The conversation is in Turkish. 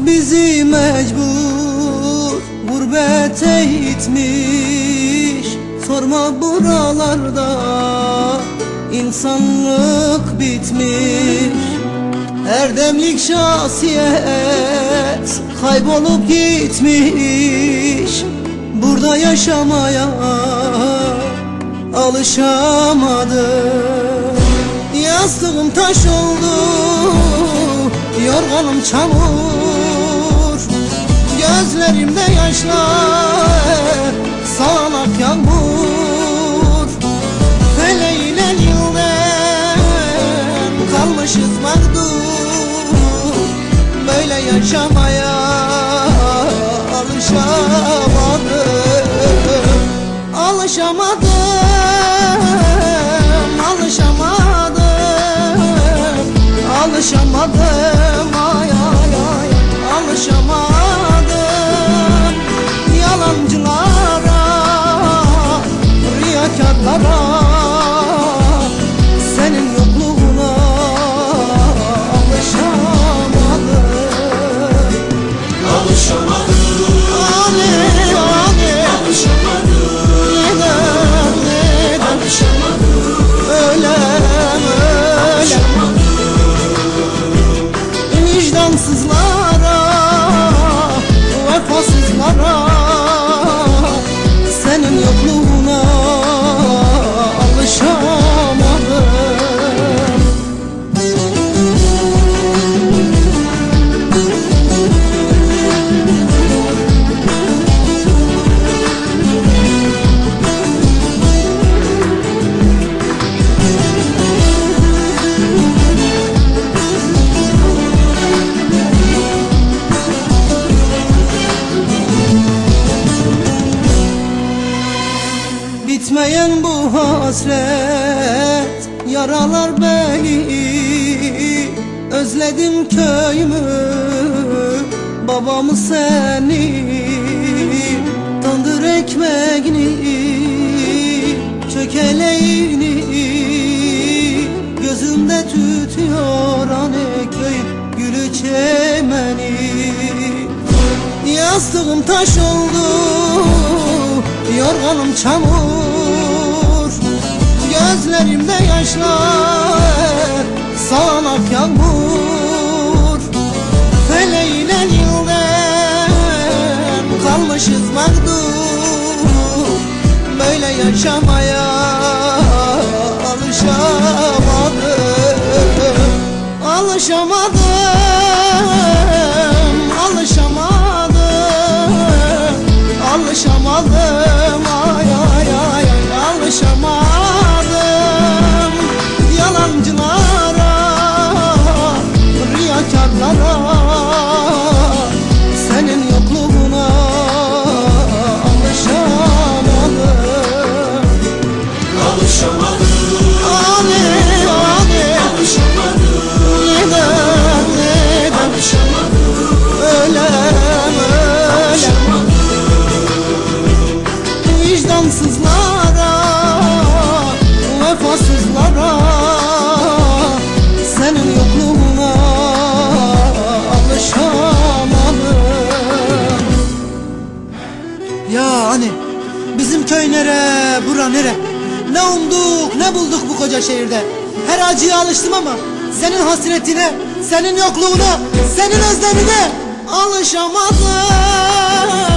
bizi mecbur gurbete itmiş. Sorma buralarda insanlık bitmiş. Erdemlik şahsiyet kaybolup gitmiş. Burada yaşamaya alışamadım. Yastığım taş oldu Yorganım çamur Gözlerimde yaşlar Sağanak yağmur. Feleğiyle yıldan Kalmışız mağdur. Böyle yaşamaya Alışamadım. Alışamadım Bitmeyen bu hasret Yaralar beni Özledim köyümü Babamı seni Tandır ekmeğini Çökeleğini Gözümde tütüyor anne köyün Gülü çemeni. Yastığım taş oldu Yorganım çamur Gözlerimde yaşlar Sağanak yağmur. Feleğiyle yıldan Kalmışız mağdur. Böyle yaşamaya Alışamadım. Alışamadım Vicdansızlara Vefasızlara Senin yokluğuna Alışamadım Ya hani Bizim köy nere, bura nere? Ne umduk, ne bulduk bu koca şehirde? Her acıya alıştım ama senin hasretine, senin yokluğuna, senin özlemine alışamadım.